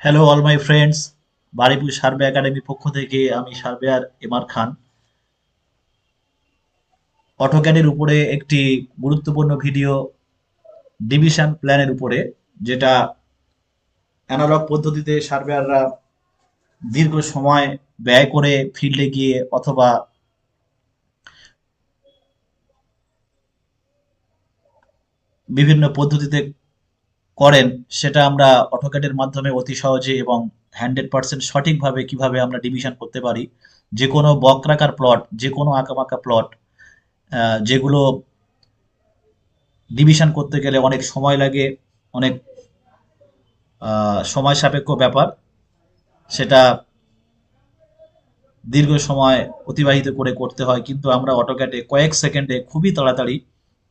Hello all my friends Baripur survey একাডেমির পক্ষ থেকে আমি সার্ভেয়ার এমআর খান অটোক্যাডের উপরে একটি গুরুত্বপূর্ণ ভিডিও ডিভিশন প্ল্যানের উপরে, যেটা অ্যানালগ পদ্ধতিতে সার্ভেয়াররা দীর্ঘ সময় ব্যয় করে ফিল্ডে গিয়ে অথবা বিভিন্ন পদ্ধতিতে করেন, সেটা আমরা অটোক্যাডের মাধ্যমে অতি সহজে এবং হান্ড্রেড পার্সেন্ট সঠিকভাবে কীভাবে আমরা ডিভিশন করতে পারি, যে কোনো বক্রাকার প্লট, যে কোনো আঁকাবাঁকা প্লট যেগুলো ডিভিশন করতে গেলে অনেক সময় লাগে, অনেক সময় সাপেক্ষ ব্যাপার। সেটা দীর্ঘ সময় অতিবাহিত করে করতে হয়, কিন্তু আমরা অটোক্যাটে কয়েক সেকেন্ডে খুবই তাড়াতাড়ি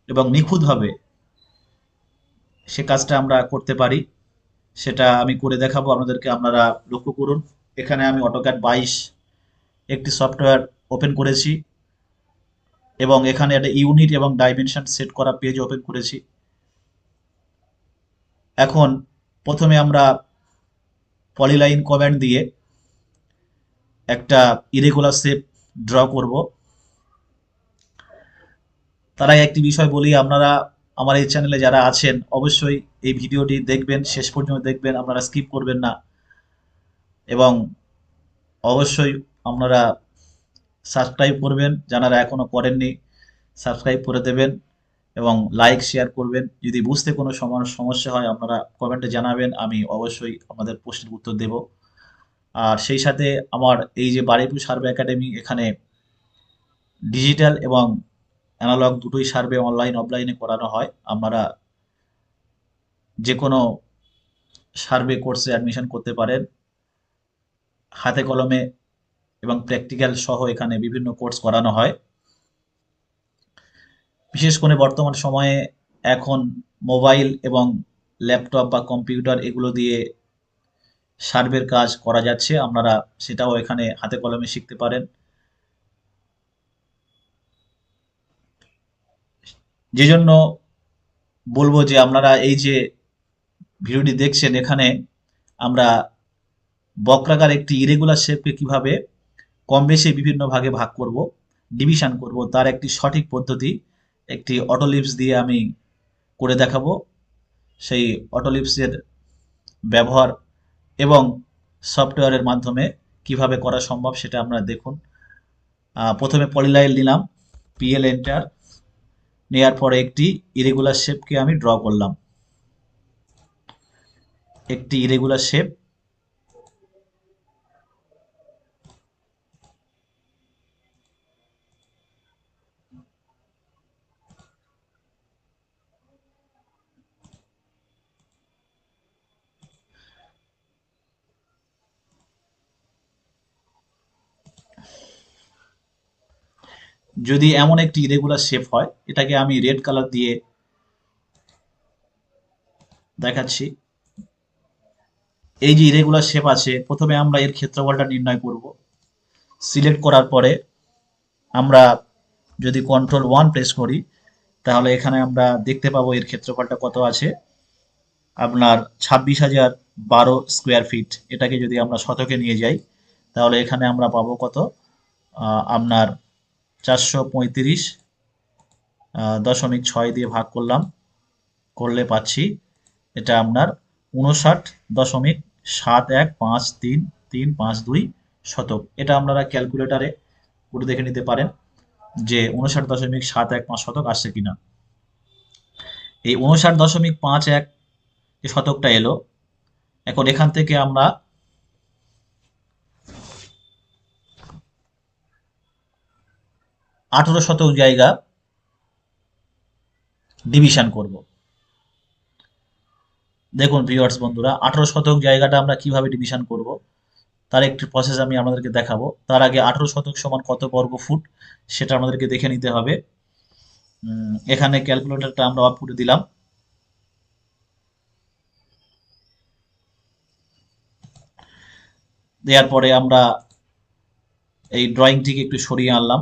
এবং নিখুঁতভাবে সে কাজটা আমরা করতে পারি। সেটা আমি করে দেখাবো, আপনাদেরকে আপনারা লক্ষ্য করুন। এখানে আমি অটোক্যাড বাইশ একটি সফটওয়্যার ওপেন করেছি এবং এখানে একটা ইউনিট এবং ডাইমেনশন সেট করা পেজ ওপেন করেছি। এখন প্রথমে আমরা পলিলাইন কমান্ড দিয়ে একটা ইরেগুলার শেপ ড্র করব। তার একটি বিষয় বলি, আপনারা আমার এই চ্যানেলে যারা আছেন, অবশ্যই এই ভিডিওটি দেখবেন, শেষ পর্যন্ত দেখবেন, আপনারা স্কিপ করবেন না। এবং অবশ্যই আপনারা সাবস্ক্রাইব করবেন, যারা এখনও করেননি সাবস্ক্রাইব করে দেবেন। এবং লাইক শেয়ার করবেন। যদি বুঝতে কোনো সম- সমস্যা হয়, আপনারা কমেন্টে জানাবেন। আমি অবশ্যই আমাদের প্রশ্নের উত্তর দেব। আর সেই সাথে আমার এই যে বারিপুর সার্ভে একাডেমি এখানে ডিজিটাল এবং অ্যানালগ দুটোই সার্ভে অনলাইন অফলাইনে করানো হয়। আপনারা যে কোনো সার্ভে কোর্সে অ্যাডমিশন করতে পারেন। হাতে কলমে এবং প্র্যাকটিক্যাল সহ এখানে বিভিন্ন কোর্স করানো হয়। বিশেষ করে বর্তমান সময়ে এখন মোবাইল এবং ল্যাপটপ বা কম্পিউটার এগুলো দিয়ে সার্ভের কাজ করা যাচ্ছে, আপনারা সেটাও এখানে হাতে কলমে শিখতে পারেন। যে জন্য বলব যে আপনারা এই যে ভিডিওটি দেখছেন, এখানে আমরা বক্রাকার একটি ইরেগুলার শেপকে কীভাবে কম বেশি বিভিন্ন ভাগে ভাগ করব, ডিভিশন করব, তার একটি সঠিক পদ্ধতি। একটি অটোলিপস দিয়ে আমি করে দেখাবো। সেই অটোলিপসের ব্যবহার এবং সফটওয়্যারের মাধ্যমে কীভাবে করা সম্ভব সেটা আপনারা দেখুন। প্রথমে পলিলাইল নিলাম পিএল এন্টার নেয়ার পরে একটি ইরেগুলার শেপকে আমি ড্র করলাম। একটি ইরেগুলার শেপ যদি এমন একটি ইরেগুলার শেপ হয়, এটাকে আমি রেড কালার দিয়ে দেখাচ্ছি। এই যে ইরেগুলার শেপ আছে, প্রথমে আমরা এর ক্ষেত্রফলটা নির্ণয় করব। সিলেক্ট করার পরে আমরা যদি কন্ট্রোল ওয়ান প্রেস করি, তাহলে এখানে আমরা দেখতে পাবো এর ক্ষেত্রফলটা কত আছে। আপনার ছাব্বিশ হাজার বারো স্কোয়ার ফিট এটাকে যদি আমরা শতকে নিয়ে যাই, তাহলে এখানে আমরা পাবো কত? আপনার চারশো পঁয়ত্রিশ দশমিক ছয় দিয়ে ভাগ করলাম, করলে পাচ্ছি এটা আপনার উনষাট দশমিক সাত এক পাঁচ তিন তিন পাঁচ দুই শতক। এটা আপনারা ক্যালকুলেটারে করে দেখে নিতে পারেন যে উনষাট দশমিক সাত এক পাঁচ শতক আসছে কিনা। এই উনষাট দশমিক পাঁচ এক শতকটা এলো, এখন এখান থেকে আমরা আঠেরো শতক জায়গা ডিভিশন করব। দেখুন ভিউয়ার্স বন্ধুরা, আঠেরো শতক জায়গাটা আমরা কীভাবে ডিভিশন করব, তার একটি প্রসেস আমি আপনাদেরকে দেখাবো। তার আগে আঠেরো শতক সমান কত বর্গ ফুট সেটা আমাদেরকে দেখে নিতে হবে। এখানে ক্যালকুলেটরটা আমরা অফ করে দিলাম। দেওয়ার পরে আমরা এই ড্রয়িংটিকে একটু সরিয়ে আনলাম।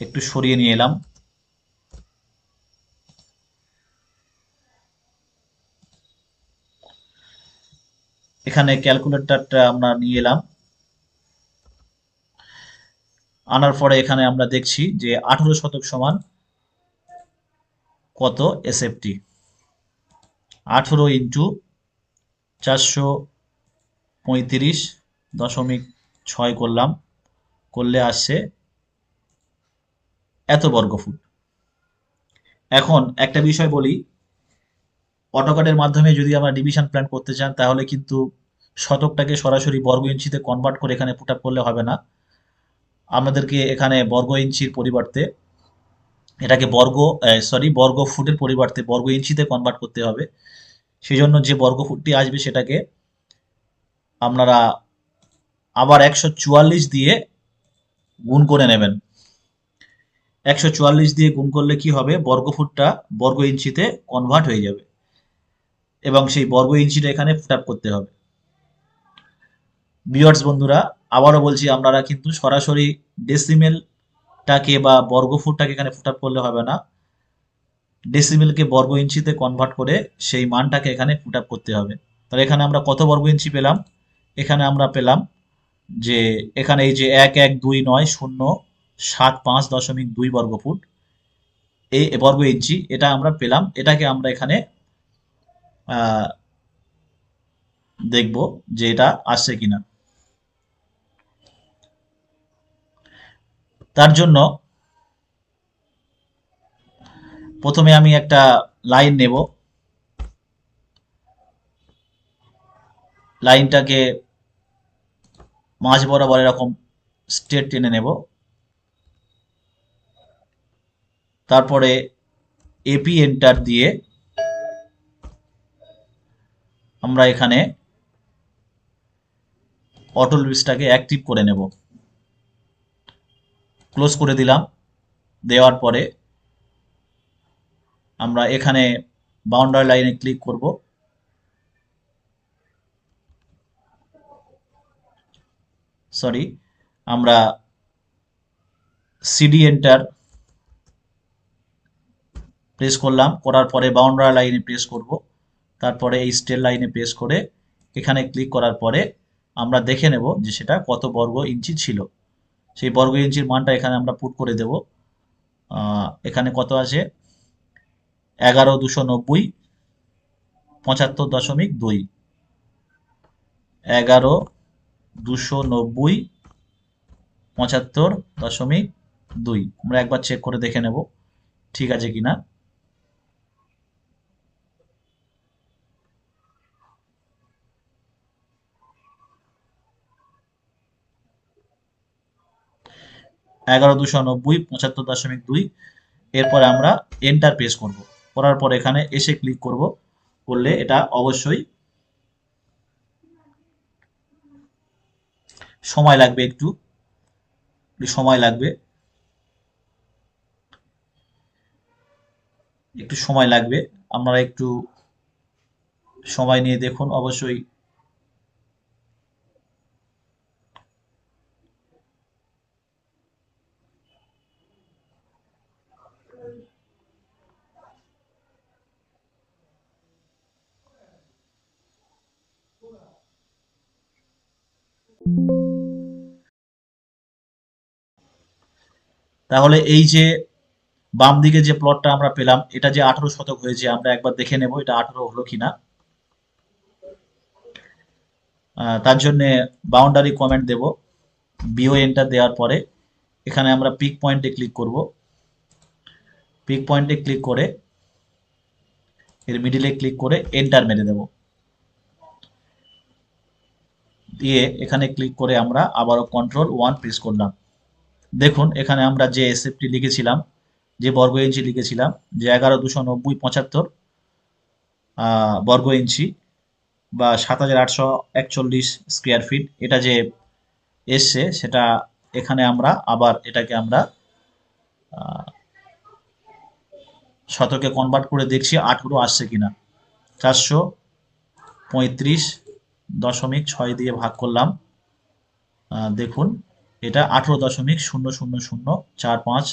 একটু সরিয়ে নিয়ে এলাম। এখানে ক্যালকুলেটরটা আমরা নিয়ে এলাম। আনার পরে এখানে আমরা দেখছি যে আঠারো শতক সমান কত এসএফটি আঠেরো ইন্টু চারশো পঁয়ত্রিশ দশমিক ছয় করলাম। করলে আসছে এত বর্গফুট। এখন একটা বিষয় বলি অটোকাটের মাধ্যমে যদি আমরা ডিভিশন প্ল্যান করতে চান, তাহলে কিন্তু শতকটাকে সরাসরি বর্গ ইঞ্চিতে কনভার্ট করে এখানে পুট করলে হবে না। আমাদেরকে এখানে বর্গ ইঞ্চির পরিবর্তে এটাকে বর্গ সরি বর্গ ফুটের পরিবর্তে বর্গ ইঞ্চিতে কনভার্ট করতে হবে। সেই জন্য যে বর্গ ফুটটি আসবে সেটাকে আপনারা আবার একশো চুয়াল্লিশ দিয়ে গুণ করে নেবেন। একশো চুয়াল্লিশ দিয়ে গুণ করলে কি হবে? বর্গ ফুটটা বর্গ ইঞ্চিতে কনভার্ট হয়ে যাবে। এবং সেই বর্গ ইঞ্চিটা এখানে ফুট আপ করতে হবে। বিয়ার্স বন্ধুরা, আবারও বলছি, আপনারা কিন্তু সরাসরি ডেসিমেলটাকে বা বর্গ ফুটটাকে এখানে ফুট আপ করলে হবে না। ডেসিমেলকে বর্গ ইঞ্চিতে কনভার্ট করে সেই মানটাকে এখানে ফুট আপ করতে হবে। তাহলে এখানে আমরা কত বর্গ ইঞ্চি পেলাম? এখানে আমরা পেলাম যে, এখানে এই যে এক এক, দুই, নয়, শূন্য সাত পাঁচ দশমিক দুই বর্গ ফুট। এই বর্গ ইঞ্চি এটা আমরা পেলাম। এটাকে আমরা এখানে দেখব যে এটা আসছে কিনা। তার জন্য প্রথমে আমি একটা লাইন নেব। লাইনটাকে মাঝ বরাবর এরকম স্ট্রেট টেনে নেব। তারপরে এপি এন্টার দিয়ে আমরা এখানে অটল বিসটাকে অ্যাক্টিভ করে নেব। ক্লোজ করে দিলাম। দেওয়ার পরে আমরা এখানে বাউন্ডারি লাইনে ক্লিক করব। সরি আমরা সিডি এন্টার প্রেস করলাম, করার পরে বাউন্ডারি লাইনে প্রেস করব। তারপরে এই স্টেল লাইনে প্রেস করে এখানে ক্লিক করার পরে আমরা দেখে নেব যে সেটা কত বর্গ ইঞ্চি ছিল। সেই বর্গ ইঞ্চির মানটা এখানে আমরা পুট করে দেব। এখানে কত আছে? এগারো দুশো নব্বই, পঁচাত্তর দশমিক দুই। এগারো দুশো নব্বই, পঁচাত্তর দশমিক দুই। আমরা একবার চেক করে দেখে নেব, ঠিক আছে কিনা? এগারো দুশো নব্বই, পঁচাত্তর দশমিক দুই। এরপরে আমরা এন্টার প্রেস করব। করার পর এখানে এসে ক্লিক করব। করলে এটা অবশ্যই সময় লাগবে একটু সময় লাগবে। একটু সময় লাগবে। আপনারা একটু সময় নিয়ে দেখুন। অবশ্যই তাহলে এই যে বাম দিকে যে প্লটটা আমরা পেলাম, এটা যে আঠারো শতক হয়েছে, আমরা একবার দেখে নেব এটা আঠারো হলো কিনা। তার জন্য বাউন্ডারি কমেন্ট দেব। বিও এন্টার দেওয়ার পরে এখানে আমরা পিক পয়েন্টে ক্লিক করব। পিক পয়েন্টে ক্লিক করে, এর মিডিলে ক্লিক করে এন্টার মেরে দেব। দিয়ে এখানে ক্লিক করে আমরা আবারও কন্ট্রোল ওয়ান প্রেস করলাম। দেখুন, এখানে আমরা যে এসএফটি লিখেছিলাম, যে বর্গ ইঞ্চি লিখেছিলাম, যে এগারো দুশো নব্বই পঁচাত্তর বর্গ ইঞ্চি বা সাত হাজার আটশো একচল্লিশ স্কোয়ার ফিট এটা যে এসছে সেটা এখানে আমরা আবার এটাকে আমরা শতকে কনভার্ট করে দেখছি আঠেরো আসছে কিনা। চারশো পঁয়ত্রিশ দশমিক ছয় দিয়ে ভাগ করলাম। দেখুন, এটা আঠেরো দশমিক শূন্য শূন্য শূন্য চার পাঁচ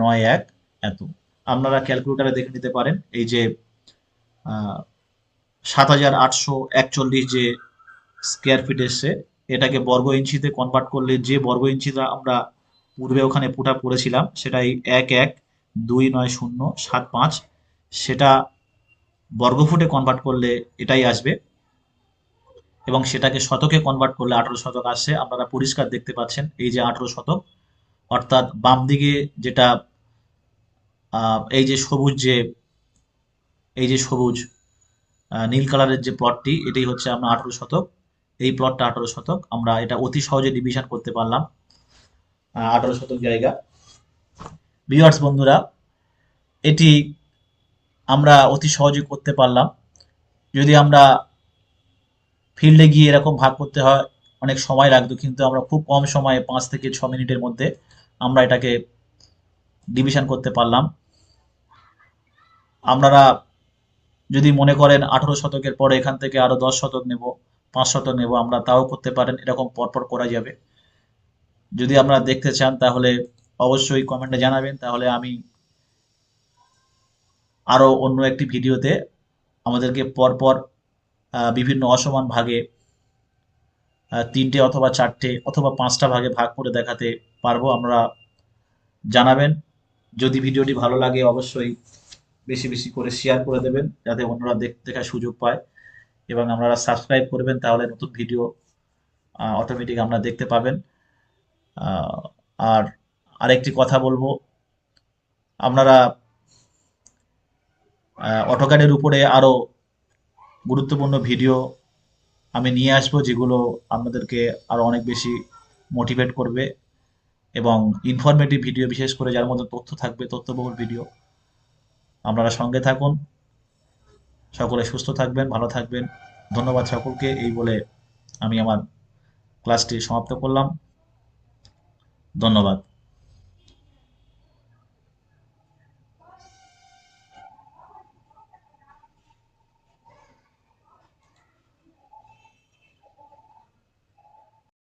নয় এক এত। আপনারা ক্যালকুলেটারে দেখে নিতে পারেন, এই যে সাত হাজার আটশো একচল্লিশ যে স্কোয়ার ফিট এসছে, এটাকে বর্গ ইঞ্চিতে কনভার্ট করলে যে বর্গ ইঞ্চিটা আমরা পূর্বে ওখানে পুটা সেটা এই এক এক দুই নয় শূন্য সাত পাঁচ, সেটা বর্গফুটে কনভার্ট করলে এটাই আসবে। এবং সেটাকে শতকে কনভার্ট করলে আঠারো শতক আসছে আপনারা পরিষ্কার দেখতে পাচ্ছেন এই যে আঠারো শতক। অর্থাৎ বাম দিকে যেটা এই যে সবুজ যে, এই যে সবুজ নীল কালারের যে প্লটটি এটাই হচ্ছে আমরা আঠারো শতক। এই প্লটটা আঠারো শতক। আমরা এটা অতি সহজে ডিভিশন করতে পারলাম আঠারো শতক জায়গা। ভিউয়ার্স বন্ধুরা, এটি আমরা অতি সহজে করতে পারলাম। যদি আমরা ফিল্ডে গিয়ে এরকম ভাগ করতে হয়, অনেক সময় লাগতো, কিন্তু আমরা খুব কম সময়ে পাঁচ থেকে ছ মিনিটের মধ্যে আমরা এটাকে ডিভিশন করতে পারলাম। আপনারা যদি মনে করেন আঠারো শতকের পরে এখান থেকে আরও দশ শতক নেব, পাঁচ শতক নেব, আমরা তাও করতে পারেন, এরকম পরপর করা যাবে। যদি আপনারা দেখতে চান, তাহলে অবশ্যই কমেন্টে জানাবেন। তাহলে আমি আরও অন্য একটি ভিডিওতে আমাদেরকে পরপর বিভিন্ন অসমান ভাগে তিনটে অথবা চারটে অথবা পাঁচটা ভাগে ভাগ করে দেখাতে পারব, আমরা জানাবেন। যদি ভিডিওটি ভালো লাগে অবশ্যই বেশি বেশি করে শেয়ার করে দেবেন, যাতে অন্যরা দেখ, দেখার সুযোগ পায়। এবং আপনারা সাবস্ক্রাইব করবেন, তাহলে নতুন ভিডিও অটোমেটিক আপনারা দেখতে পাবেন। আর আরেকটি কথা বলব, আপনারা অটোক্যাডের উপরে আরও গুরুত্বপূর্ণ ভিডিও আমি নিয়ে আসব, যেগুলো আপনাদেরকে আরও অনেক বেশি মোটিভেট করবে এবং ইনফরমেটিভ ভিডিও, বিশেষ করে যার মধ্যে তথ্য থাকবে, তথ্যবহুল ভিডিও। আপনারা সঙ্গে থাকুন। সকলে সুস্থ থাকবেন, ভালো থাকবেন। ধন্যবাদ সকলকে, এই বলে আমি আমার ক্লাসটি সমাপ্ত করলাম। ধন্যবাদ।